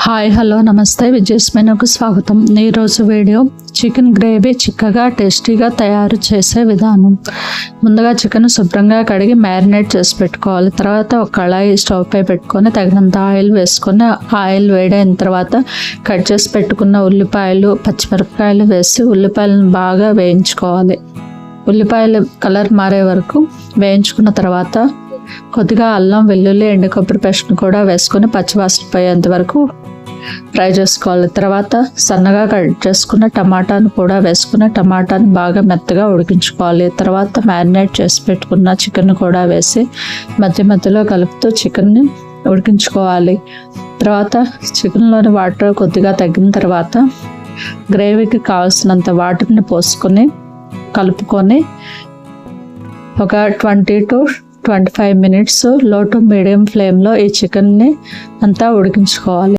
Hi hello నమస్తే. విజయస్మైనకు స్వాగతం. ఈరోజు వీడియో చికెన్ గ్రేవీ చిక్కగా టేస్టీగా తయారు చేసే విధానం. ముందుగా చికెన్ శుభ్రంగా కడిగి మ్యారినేట్ చేసి పెట్టుకోవాలి. తర్వాత ఒక కళాయి స్టవ్ పై పెట్టుకొని తగినంత ఆయిల్ వేసుకొని ఆయిల్ వేడైన తర్వాత కట్ చేసి పెట్టుకున్న ఉల్లిపాయలు పచ్చిమిరపకాయలు వేసి ఉల్లిపాయలను బాగా వేయించుకోవాలి. ఉల్లిపాయలు కలర్ మారే వరకు వేయించుకున్న తర్వాత కొద్దిగా అల్లం వెల్లుల్లి ఎండు కొబ్బరి పేస్ట్ని కూడా వేసుకొని పచ్చివాసన పోయేంత వరకు ఫ్రై చేసుకోవాలి. తర్వాత సన్నగా కట్ చేసుకున్న టమాటాను కూడా వేసుకున్న టమాటాని బాగా మెత్తగా ఉడికించుకోవాలి. తర్వాత మ్యారినేట్ చేసి పెట్టుకున్న చికెన్ కూడా వేసి మధ్య మధ్యలో కలుపుతూ చికెన్ని ఉడికించుకోవాలి. తర్వాత చికెన్లోని వాటర్ కొద్దిగా తగ్గిన తర్వాత గ్రేవీకి కావాల్సినంత వాటర్ని పోసుకొని కలుపుకొని ఒక ట్వంటీ టు ట్వంటీ ఫైవ్ మినిట్స్లో టు మీడియం ఫ్లేమ్లో ఈ చికెన్ని అంతా ఉడికించుకోవాలి.